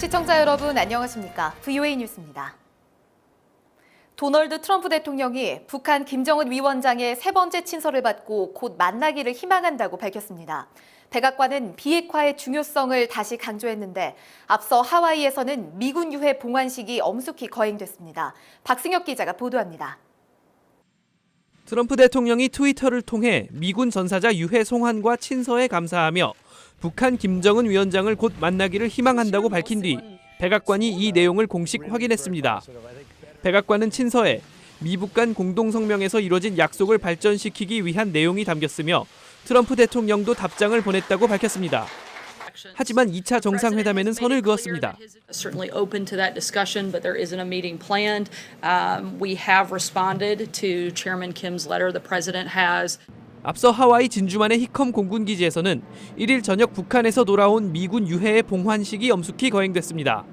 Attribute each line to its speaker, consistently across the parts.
Speaker 1: 시청자 여러분 안녕하십니까? VOA 뉴스입니다. 도널드 트럼프 대통령이 북한 김정은 위원장의 세 번째 친서를 받고 곧 만나기를 희망한다고 밝혔습니다. 백악관은 비핵화의 중요성을 다시 강조했는데 앞서 하와이에서는 미군 유해 봉환식이 엄숙히 거행됐습니다. 박승혁 기자가 보도합니다.
Speaker 2: 트럼프 대통령이 트위터를 통해 미군 전사자 유해 송환과 친서에 감사하며 북한 김정은 위원장을 곧 만나기를 희망한다고 밝힌 뒤 백악관이 이 내용을 공식 확인했습니다. 백악관은 친서에 미북 간 공동성명에서 이뤄진 약속을 발전시키기 위한 내용이 담겼으며 트럼프 대통령도 답장을 보냈다고 밝혔습니다. 하지만 2차 정상회담에는 선을 그었습니다. 앞서 하와이 진주만의 히컴 공군 기지에서는 1일 저녁 북한에서 돌아온 미군 유해의 봉환식이 엄숙히 거행됐습니다.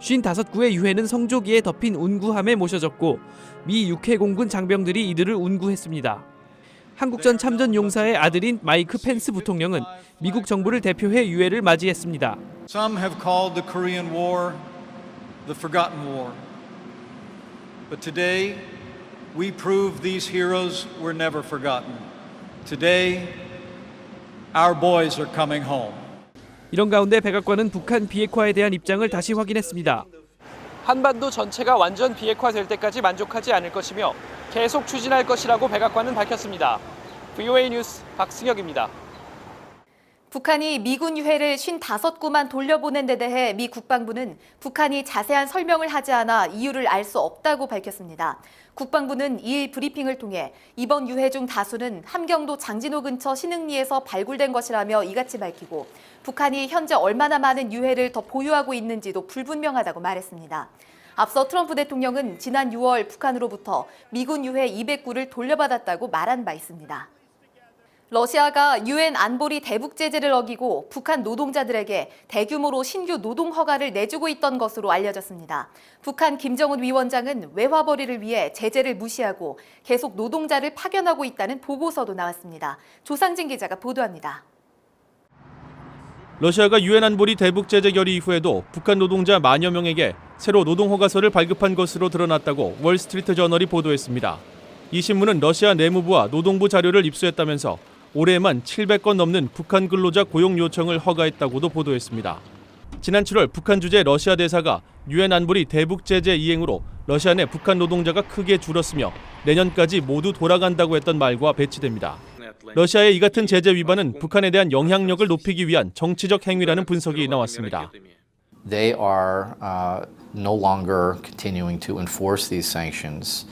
Speaker 2: 55구의 유해는 성조기에 덮인 운구함에 모셔졌고 미 육해 공군 장병들이 이들을 운구했습니다. 한국전 참전 용사의 아들인 마이크 펜스 부통령은 미국 정부를 대표해 유해를 맞이했습니다.
Speaker 3: Some have called the Korean War the forgotten war. But today, we prove these heroes were never forgotten. Today, our boys are coming home.
Speaker 2: 이런 가운데 백악관은 북한 비핵화에 대한 입장을 다시 확인했습니다. 한반도 전체가 완전 비핵화될 때까지 만족하지 않을 것이며 계속 추진할 것이라고 백악관은 밝혔습니다. VOA 뉴스 박승혁입니다.
Speaker 1: 북한이 미군 유해를 55구만 돌려보낸 데 대해 미 국방부는 북한이 자세한 설명을 하지 않아 이유를 알 수 없다고 밝혔습니다. 국방부는 2일 브리핑을 통해 이번 유해 중 다수는 함경도 장진호 근처 신흥리에서 발굴된 것이라며 이같이 밝히고 북한이 현재 얼마나 많은 유해를 더 보유하고 있는지도 불분명하다고 말했습니다. 앞서 트럼프 대통령은 지난 6월 북한으로부터 미군 유해 200구를 돌려받았다고 말한 바 있습니다. 러시아가 유엔 안보리 대북 제재를 어기고 북한 노동자들에게 대규모로 신규 노동 허가를 내주고 있던 것으로 알려졌습니다. 북한 김정은 위원장은 외화벌이를 위해 제재를 무시하고 계속 노동자를 파견하고 있다는 보고서도 나왔습니다. 조상진 기자가 보도합니다.
Speaker 4: 러시아가 유엔 안보리 대북 제재 결의 이후에도 북한 노동자 만여 명에게 새로 노동 허가서를 발급한 것으로 드러났다고 월스트리트 저널이 보도했습니다. 이 신문은 러시아 내무부와 노동부 자료를 입수했다면서 올해에만 700건 넘는 북한 근로자 고용 요청을 허가했다고도 보도했습니다. 지난 7월 북한 주재 러시아 대사가 유엔 안보리 대북 제재 이행으로 러시아 내 북한 노동자가 크게 줄었으며 내년까지 모두 돌아간다고 했던 말과 배치됩니다. 러시아의 이 같은 제재 위반은 북한에 대한 영향력을 높이기 위한 정치적 행위라는 분석이 나왔습니다.
Speaker 5: they are uh, no longer continuing to enforce these sanctions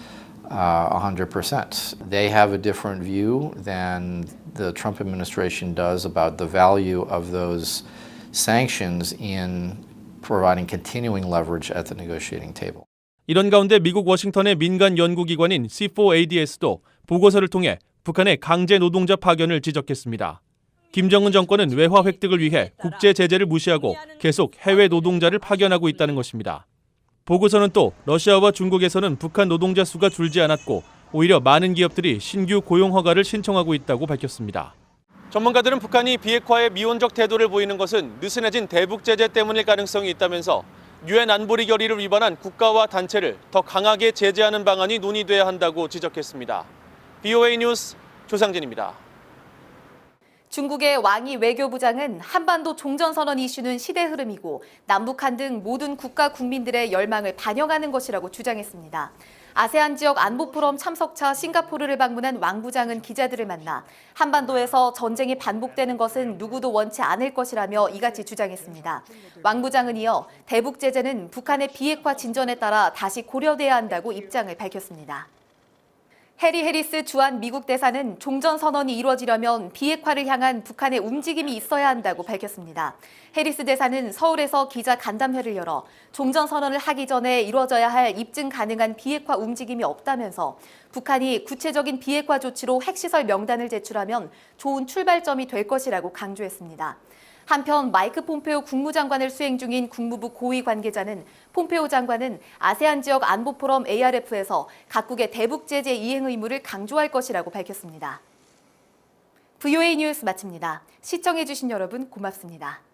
Speaker 5: uh, 100%. They have a different view than the Trump administration does about the value of those sanctions in providing continuing leverage at the negotiating table.
Speaker 4: 이런 가운데 미국 워싱턴의 민간 연구기관인 C4ADS도 보고서를 통해 북한의 강제 노동자 파견을 지적했습니다. 김정은 정권은 외화 획득을 위해 국제 제재를 무시하고 계속 해외 노동자를 파견하고 있다는 것입니다. 보고서는 또 러시아와 중국에서는 북한 노동자 수가 줄지 않았고 오히려 많은 기업들이 신규 고용 허가를 신청하고 있다고 밝혔습니다. 전문가들은 북한이 비핵화에 미온적 태도를 보이는 것은 느슨해진 대북 제재 때문일 가능성이 있다면서 유엔 안보리 결의를 위반한 국가와 단체를 더 강하게 제재하는 방안이 논의돼야 한다고 지적했습니다. BOA 뉴스 조상진입니다.
Speaker 1: 중국의 왕이 외교부장은 한반도 종전선언 이슈는 시대 흐름이고 남북한 등 모든 국가 국민들의 열망을 반영하는 것이라고 주장했습니다. 아세안 지역 안보 포럼 참석차 싱가포르를 방문한 왕 부장은 기자들을 만나 한반도에서 전쟁이 반복되는 것은 누구도 원치 않을 것이라며 이같이 주장했습니다. 왕 부장은 이어 대북 제재는 북한의 비핵화 진전에 따라 다시 고려돼야 한다고 입장을 밝혔습니다. 해리 해리스 주한 미국 대사는 종전 선언이 이루어지려면 비핵화를 향한 북한의 움직임이 있어야 한다고 밝혔습니다. 해리스 대사는 서울에서 기자 간담회를 열어 종전 선언을 하기 전에 이루어져야 할 입증 가능한 비핵화 움직임이 없다면서 북한이 구체적인 비핵화 조치로 핵시설 명단을 제출하면 좋은 출발점이 될 것이라고 강조했습니다. 한편 마이크 폼페오 국무장관을 수행 중인 국무부 고위 관계자는 폼페오 장관은 아세안 지역 안보 포럼 ARF에서 각국의 대북 제재 이행 의무를 강조할 것이라고 밝혔습니다. VOA 뉴스 마칩니다. 시청해주신 여러분 고맙습니다.